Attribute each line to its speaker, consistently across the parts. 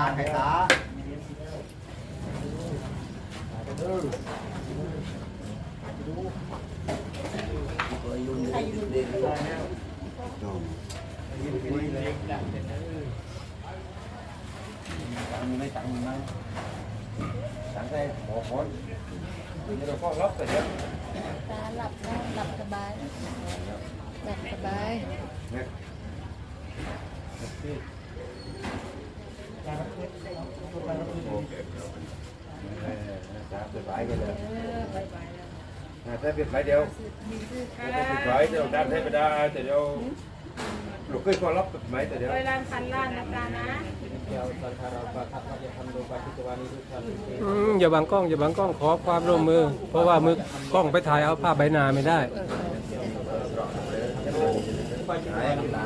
Speaker 1: ทาน
Speaker 2: ไข่ตาเออ
Speaker 1: ใครอยู่ดี
Speaker 2: มีไม่ตังค์ไหมตังค์ได้หมอคน
Speaker 3: เราก็รับแต่เนี้ย
Speaker 1: ตาหลับนะหลับสบายหลับสบาย
Speaker 3: เปิดไฟกันเลย
Speaker 1: เออไปไปแล้ว
Speaker 3: ถ้าเปิดไฟเดียวเปิดไฟเดียวดันให้ไปได้แต่เดียวลูกเคยก็รับเปิดไฟแต่เดียว
Speaker 1: ร้อยล้านพันล้านนะตานะ
Speaker 4: อืมอย่าบังกล้องอย่าบังกล้องขอความร่วมมือ เพราะว่ามือกล้องไปถ่ายเอาภาพใบหน้าไม่ได้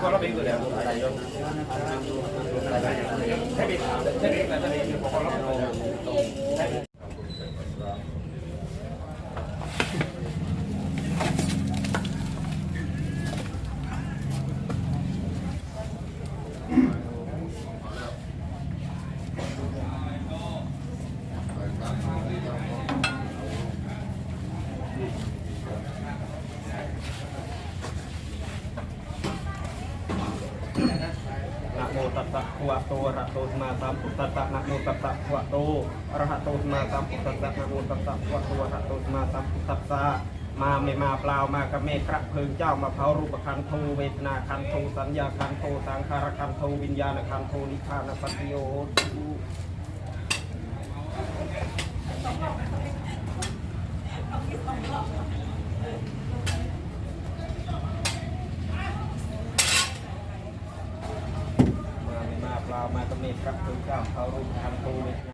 Speaker 3: ก็รับเองตัวเดียวใช่ไหมใช่ไหมแต่ตอนนี้พอรับ
Speaker 5: นะโมตัสสะภะคะวะโตอะระโตสมาสัมพุทธัสสะนะโมตัสสะภะคะวะโตอะระหะโตสมาสัมพุทธัสสะนะโมตัสสะภะคะวะโตอะระหะโตสมาสัมพุทธัสสะมาไม่มาเปล่ามากับเมฆพระเพิงเจ้ามาเผารูปคันโทเวทนาคันโทสัญญาคันโทสังขารคันโทวิญญาณคันโทนิพพานปัจจโยตุ มาไม่มาตมากับเมฆพระคุณเจ้าเขารูปคันโทเว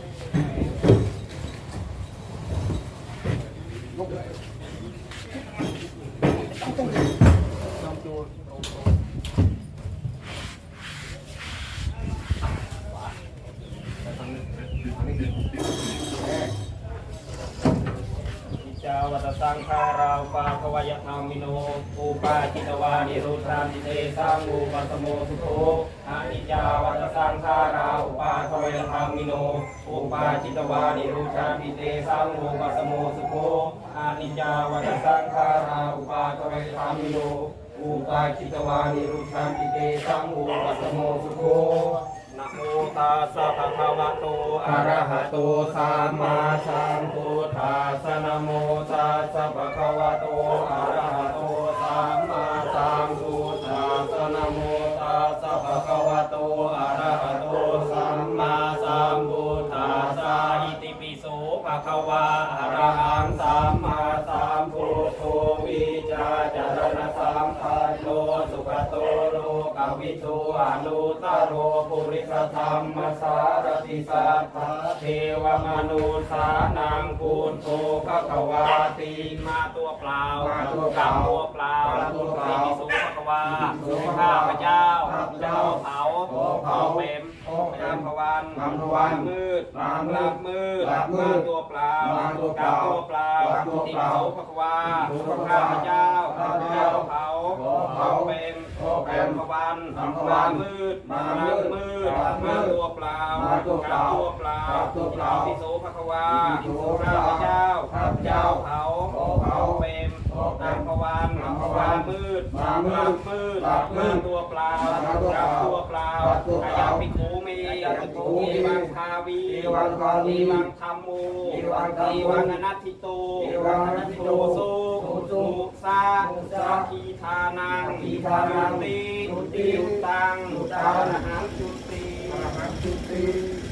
Speaker 5: สังขาราุปาทวยธรรมิโนอุปาจิตวานิรุตรามิเตสังอุปัสโมสุโธอานิจจาวัตสังขาราุปาทวยธรรมิโนอุปาจิตวานิรุตรามิเตสังอุปัสโมสุโธอานิจจาวัตสังขาราุปาทวยธรรมิโนอุปาจิตวานิรุตรามิเตสังอุปัสสโมสุโธุตัสสะภะคะวะโตอะระหะโตสัมมาสัมพุทธัสสะนะโมตัสสะภะคะวะโตอะระหะโตสัมมาสัมพุทธัสสะนะโมตัสสะภะคะวะโตอะระหะโตสัมมาสัมพุทธัสสะอิติปิโสภะคะวะอะระหังสัมมา กวิทูอนุตตโรปุริสธรรมสารติสัพพะเทวมนุสานังคูณโตภะคะวาติมาตัวเปล่า
Speaker 2: มาตัวเปล่า
Speaker 5: ตัวเปล่า
Speaker 2: มาตัวเปล่า
Speaker 5: อิติปิโสภะคะวา
Speaker 2: อิติปิโสภะคะวา
Speaker 5: ข้าพเจ้า
Speaker 2: ข้าพเจ้า
Speaker 5: เผา
Speaker 2: ขอเผา
Speaker 5: เป็น
Speaker 2: ขอเป็น
Speaker 5: นามพวัน
Speaker 2: นามพวัน
Speaker 5: มืด
Speaker 2: นามมืด
Speaker 5: ลาบมืด
Speaker 2: ลาบมืด
Speaker 5: มาตัวเปล่า
Speaker 2: มาตัวเปล่า
Speaker 5: ตัวเปล่า
Speaker 2: มาตัวเปล่า
Speaker 5: อิติปิโสภะคะวา
Speaker 2: อิติปิโสภะคะวา
Speaker 5: ข้าพเจ้า
Speaker 2: ข้าพเจ้า
Speaker 5: ขอ เผา
Speaker 2: ขอเผา
Speaker 5: เป็น
Speaker 2: ขอเป็น
Speaker 5: มพวัน
Speaker 2: มพวัน
Speaker 5: มืด
Speaker 2: มามืด
Speaker 5: มืด
Speaker 2: มา
Speaker 5: ตัวเปล่า
Speaker 2: มาตัวเปล่า
Speaker 5: ตัวเปล่า
Speaker 2: ติ
Speaker 5: โสภควา
Speaker 2: อิติโสภ
Speaker 5: ข้า
Speaker 2: ควา
Speaker 5: พเจ้า วี
Speaker 2: อีวั
Speaker 5: งคาวี
Speaker 2: อีวัง
Speaker 5: ธรรมโม
Speaker 2: อีวังธรรมโม
Speaker 5: อีวังอนัตถิโต
Speaker 2: อีวังอนัตถิโต
Speaker 5: โส
Speaker 2: โส
Speaker 5: มุสา
Speaker 2: มุสา
Speaker 5: สักขีทานัง
Speaker 2: สักขีทานัง
Speaker 5: จุติ
Speaker 2: จุติ
Speaker 5: ยุตัง
Speaker 2: ยุตัง
Speaker 5: อรหังจุติ
Speaker 2: อรหังจุติ